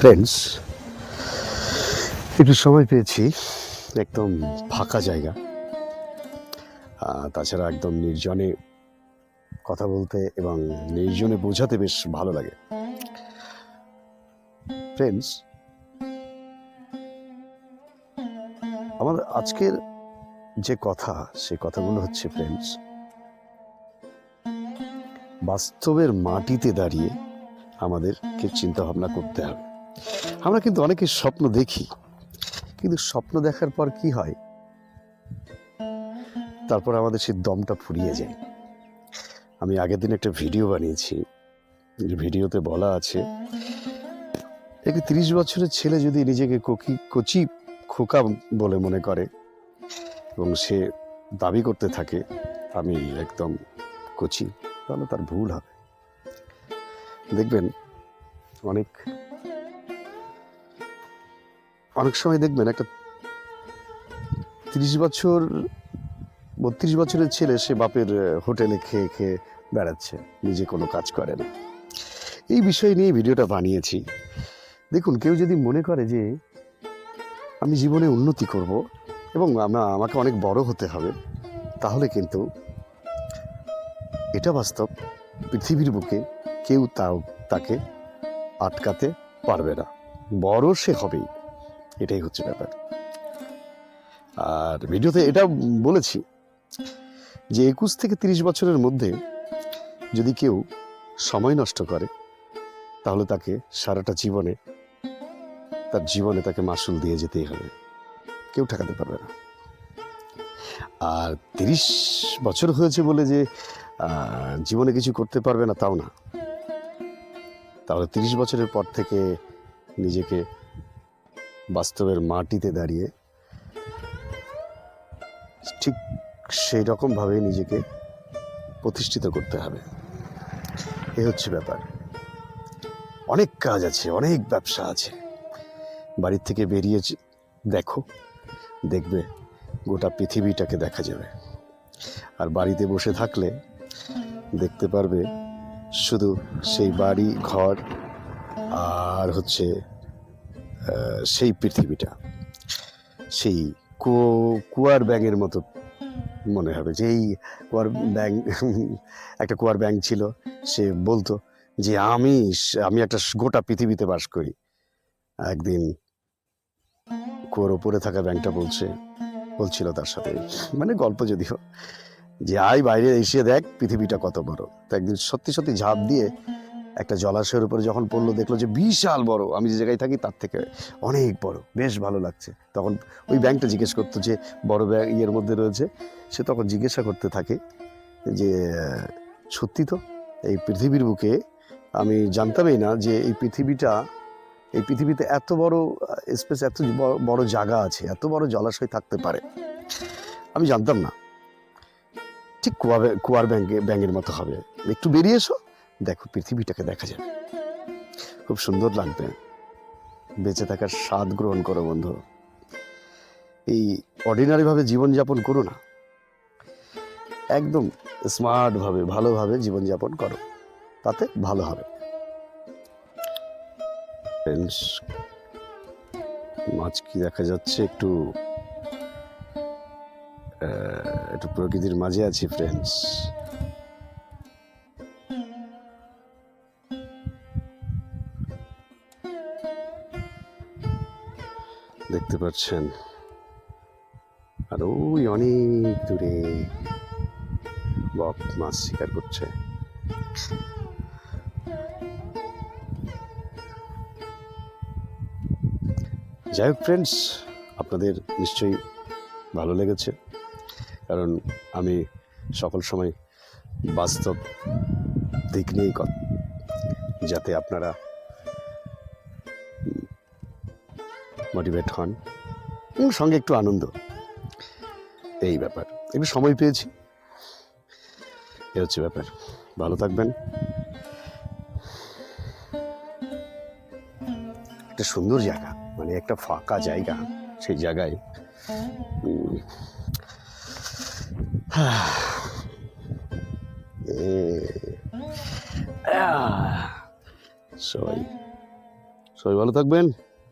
Friends একটু সময় পেয়েছি, একদম ফাঁকা জায়গা। তাছাড়া একদম নির্জনে কথা বলতে এবং নির্জনে বোঝাতে বেশ ভালো লাগে। ফ্রেন্ডস আমাদের আজকের যে কথা, সে কথাগুলো হচ্ছে ফ্রেন্ডস বাস্তবের মাটিতে দাঁড়িয়ে আমাদেরকে চিন্তা ভাবনা করতে হবে। আমরা কিন্তু অনেকে স্বপ্ন দেখি, কিন্তু স্বপ্ন দেখার পর কি হয়? তারপর আমাদের সেই দমটা ফুরিয়ে যায়। আমি আগের দিন একটা ভিডিও বানিয়েছি ভিডিওতে বলা আছে একটি তিরিশ বছরের ছেলে যদি নিজেকে কোকি, কচি খোকা বলে মনে করে এবং সে দাবি করতে থাকে, আমি একদম কচি, তাহলে তার ভুল হবে। দেখবেন, অনেক অনেক সময় দেখবেন একটা তিরিশ বছর, বত্রিশ বছরের ছেলে সে বাপের হোটেলে খেয়ে খেয়ে বেড়াচ্ছে, নিজে কোনো কাজ করে না। এই বিষয় নিয়ে ভিডিওটা বানিয়েছি। দেখুন, কেউ যদি মনে করে যে আমি জীবনে উন্নতি করব এবং আমা- আমাকে অনেক বড় হতে হবে, তাহলে কিন্তু এটা বাস্তব পৃথিবীর বুকে কেউ তাও তাকে আটকাতে পারবে না। বড় সে হবেই। এটাই হচ্ছে ব্যাপার। আর ভিডিওতে এটা বলেছি যে একুশ থেকে তিরিশ বছরের মধ্যে যদি কেউ সময় নষ্ট করে, তাহলে তাকে সারাটা জীবনে, তার জীবনে তাকে মাসুল দিয়ে যেতেই হবে। কেউ ঠেকাতে পারবে না। আর তিরিশ বছর হয়েছে বলে যে জীবনে কিছু করতে পারবে না, তাও না। তাহলে তিরিশ বছরের পর থেকে নিজেকে বাস্তবের মাটিতে দাঁড়িয়ে ঠিক সেই রকমভাবে নিজেকে প্রতিষ্ঠিত করতে হবে। এ হচ্ছে ব্যাপার। অনেক কাজ আছে, অনেক ব্যবসা আছে। বাড়ির থেকে বেরিয়ে দেখো, দেখবে গোটা পৃথিবীটাকে দেখা যাবে। আর বাড়িতে বসে থাকলে দেখতে পারবে শুধু সেই বাড়ি, ঘর আর হচ্ছে সেই পৃথিবীটা, সেই কু- কুয়ার ব্যাঙের মতো মনে হবে। যে এই কুয়ার ব্যাং একটা কুয়ার ব্যাং ছিল, সে বলতো যে, আমি আমি একটা গোটা পৃথিবীতে বাস করি। একদিন কুয়ার ওপরে থাকা ব্যাংকটা বলছে, বলছিল তার সাথে মানে গল্প যদিও, যে, আয় বাইরে এসে দেখ পৃথিবীটা কত বড়। তো একদিন সত্যি সত্যি ঝাঁপ দিয়ে একটা জলাশয়ের উপরে যখন পড়ল দেখল যে বিশাল বড়। আমি যে জায়গায় থাকি তার থেকে অনেক বড়। বেশ ভালো লাগছে। তখন ওই ব্যাংকটা জিজ্ঞেস করতো যে বড় ব্যাগ ইয়ের মধ্যে রয়েছে। সে তখন জিজ্ঞাসা করতে থাকে যে সত্যি তো? এই পৃথিবীর বুকে আমি জানতামই না যে এই পৃথিবীটা এই পৃথিবীতে এত বড় স্পেস এত বড় জায়গা আছে এত বড় জলাশয় থাকতে পারে? আমি জানতাম না। ঠিক কুয়া কুয়ার ব্যাঙ্গে ব্যাঙের মতো হবে। একটু বেরিয়ে এসো। দেখো, পৃথিবীটাকে দেখা যাবে। খুব সুন্দর লাগবে। বেঁচে থাকার স্বাদ গ্রহণ করো, বন্ধু। এই অর্ডিনারিভাবে জীবনযাপন করো না। একদম স্মার্টভাবে ভালোভাবে জীবনযাপন করো। তাতে ভালো হবে। ফ্রেন্ডস মাছ কি দেখা যাচ্ছে? একটু একটু প্রকৃতির মাঝে আছি ফ্রেন্ডস দেখতে পাচ্ছেন আর ওই অনেক দূরে বক মাছ শিকার করছে। যাই হোক ফ্রেন্ডস আপনাদের নিশ্চয়ই ভালো লেগেছে, কারণ আমি সকল সময় বাস্তব দিক নিয়েই কথা যাতে আপনারা মোটিভেট হন। এবং সঙ্গে একটু আনন্দ। এই ব্যাপার। একটু সময় পেয়েছি। এ হচ্ছে ব্যাপার। ভালো থাকবেন। একটা সুন্দর জায়গা। মানে একটা ফাঁকা জায়গা। সেই জায়গায় সবাই সবাই ভালো থাকবেন।